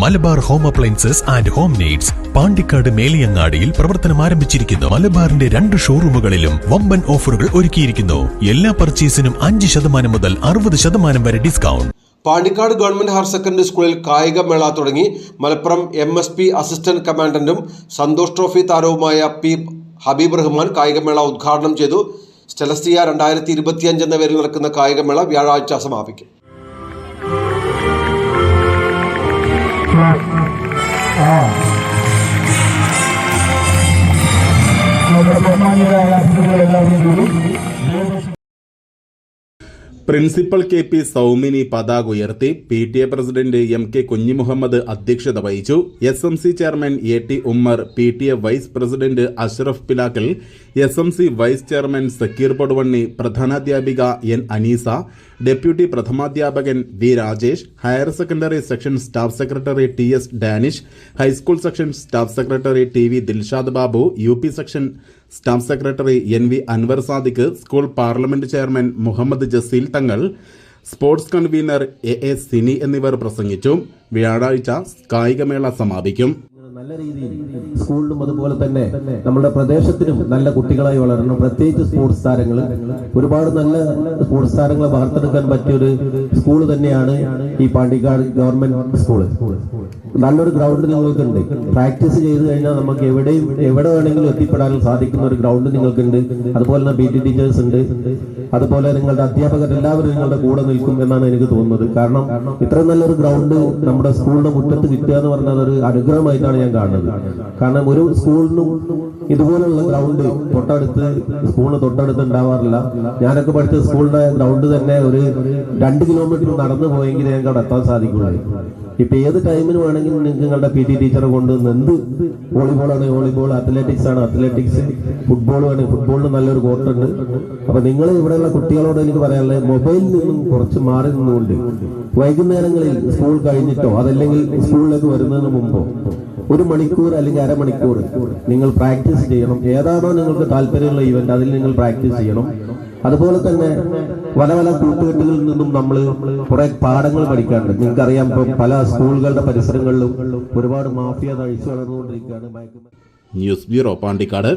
Malabar home appliances and home needs Pandikkad മേലിയങ്ങാടിയിൽ പ്രവർത്തനം ആരംഭിച്ചിരിക്കുന്നു. മലബാറിന്റെ രണ്ട് ഷോറൂമുകളിലും വമ്പൻ ഓഫറുകൾ ഒരുക്കിയിരിക്കുന്നു. എല്ലാ പർച്ചേസിനും അഞ്ച് ശതമാനം മുതൽ അറുപത് ശതമാനം വരെ discount. Pandikkad government higher secondary സ്കൂളിൽ കായിക മേള തുടങ്ങി. Malappuram M S P assistant കമാൻഡന്റും Santosh trophy താരവുമായ പി ഹബീബ് റഹ്മാൻ കായികമേള ഉദ്ഘാടനം ചെയ്തു. സ്റ്റെലസ്റ്റിയ രണ്ടായിരത്തി ഇരുപത്തിയഞ്ച് എന്ന പേരിൽ നടക്കുന്ന കായികമേള വ്യാഴാഴ്ച സമാപിക്കും. ನಮ್ಮ ಬ್ರಹ್ಮಾಂಡದ ಎಲ್ಲ ಎಲ್ಲರೂ പ്രിൻസിപ്പൽ കെ പി സൗമിനി പതാക ഉയർത്തി P T A president M K Kunhimuhammad അധ്യക്ഷത വഹിച്ചു. S M C chairman A T Ummer P T A vice president Ashraf Pilakkal S M C vice chairman Sakkeer Poduvanni പ്രധാനാധ്യാപിക N Aneesa deputy പ്രഥമാധ്യാപകൻ V Rajesh higher secondary section staff secretary T S Danish high school section staff secretary T V Dilshad Babu U P section staff secretary N V Anwar Sadiq school parliament chairman Muhammad Jaseel Thangal sports convener A A Sini എന്നിവർ പ്രസംഗിച്ചു. വ്യാഴാഴ്ച കായികമേള സമാപിക്കും. നല്ല രീതിയിൽ സ്കൂളിലും അതുപോലെ തന്നെ നമ്മുടെ പ്രദേശത്തിനും നല്ല കുട്ടികളായി വളരണം. പ്രത്യേകിച്ച് സ്പോർട്സ് താരങ്ങൾ ഒരുപാട് നല്ല സ്പോർട്സ് താരങ്ങളെ വാർത്തെടുക്കാൻ പറ്റിയൊരു സ്കൂൾ തന്നെയാണ് ഈ പാണ്ടിക്കാട് ഗവൺമെന്റ് സ്കൂൾ നല്ലൊരു ഗ്രൗണ്ട് നിങ്ങൾക്കുണ്ട്. പ്രാക്ടീസ് ചെയ്ത് കഴിഞ്ഞാൽ നമുക്ക് എവിടെയും എവിടെ വേണമെങ്കിലും എത്തിപ്പെടാൻ സാധിക്കുന്ന ഒരു ഗ്രൗണ്ട് നിങ്ങൾക്കുണ്ട്. അതുപോലെ തന്നെ ബി ടി ടീച്ചേഴ്സ് ഉണ്ട്. അതുപോലെ നിങ്ങളുടെ അധ്യാപകർ എല്ലാവരും നിങ്ങളുടെ കൂടെ നിൽക്കും എന്നാണ് എനിക്ക് തോന്നുന്നത്. കാരണം ഇത്ര നല്ലൊരു ഗ്രൗണ്ട് നമ്മുടെ സ്കൂളിന്റെ മുറ്റത്ത് കിട്ടുക എന്ന് പറഞ്ഞാൽ ഒരു അനുഗ്രഹമായിട്ടാണ് ഞാൻ കാണുന്നത് കാരണം ഒരു സ്കൂളിനും ഇതുപോലുള്ള ഗ്രൗണ്ട് തൊട്ടടുത്ത് സ്കൂളിന് തൊട്ടടുത്ത് ഉണ്ടാവാറില്ല. ഞാനൊക്കെ പഠിച്ച സ്കൂളിന്റെ ഗ്രൗണ്ട് തന്നെ ഒരു രണ്ട് കിലോമീറ്റർ നടന്നു പോയെങ്കിൽ ഞങ്ങൾക്ക് അവിടെ എത്താൻ സാധിക്കുള്ളൂ. ഇപ്പൊ ഏത് ടൈമിന് വേണമെങ്കിലും നിങ്ങൾക്ക് നിങ്ങളുടെ പി ടി ടീച്ചറെ കൊണ്ട് എന്ത് വോളിബോൾ ആണ് വോളിബോൾ അത്ലറ്റിക്സ് ആണ് അത്ലറ്റിക്സ് ഫുട്ബോൾ ആണ് ഫുട്ബോളിന് നല്ലൊരു കോർട്ട് ഉണ്ട്. അപ്പൊ നിങ്ങൾ ഇവിടെയുള്ള കുട്ടികളോട് എനിക്ക് പറയാനുള്ളത് മൊബൈലിൽ നിന്നും കുറച്ച് മാറി നിന്നുകൊണ്ട് വൈകുന്നേരങ്ങളിൽ സ്കൂൾ കഴിഞ്ഞിട്ടോ അതല്ലെങ്കിൽ സ്കൂളിലേക്ക് വരുന്നതിന് മുമ്പോ ഒരു മണിക്കൂർ അല്ലെങ്കിൽ അരമണിക്കൂർ നിങ്ങൾ പ്രാക്ടീസ് ചെയ്യണം. ഏതാണോ നിങ്ങൾക്ക് താല്പര്യമുള്ള ഇവന്റ് അതിൽ നിങ്ങൾ പ്രാക്ടീസ് ചെയ്യണം. അതുപോലെ തന്നെ പല പല കൂട്ടുകെട്ടുകളിൽ നിന്നും നമ്മൾ കുറെ പാഠങ്ങൾ പഠിക്കാറുണ്ട്. നിങ്ങൾക്കറിയാം ഇപ്പം പല സ്കൂളുകളുടെ പരിസരങ്ങളിലും ഒരുപാട് മാഫിയ തഴിച്ചു വളർന്നുകൊണ്ടിരിക്കുകയാണ് ന്യൂസ് ബ്യൂറോ പാണ്ടിക്കാട്.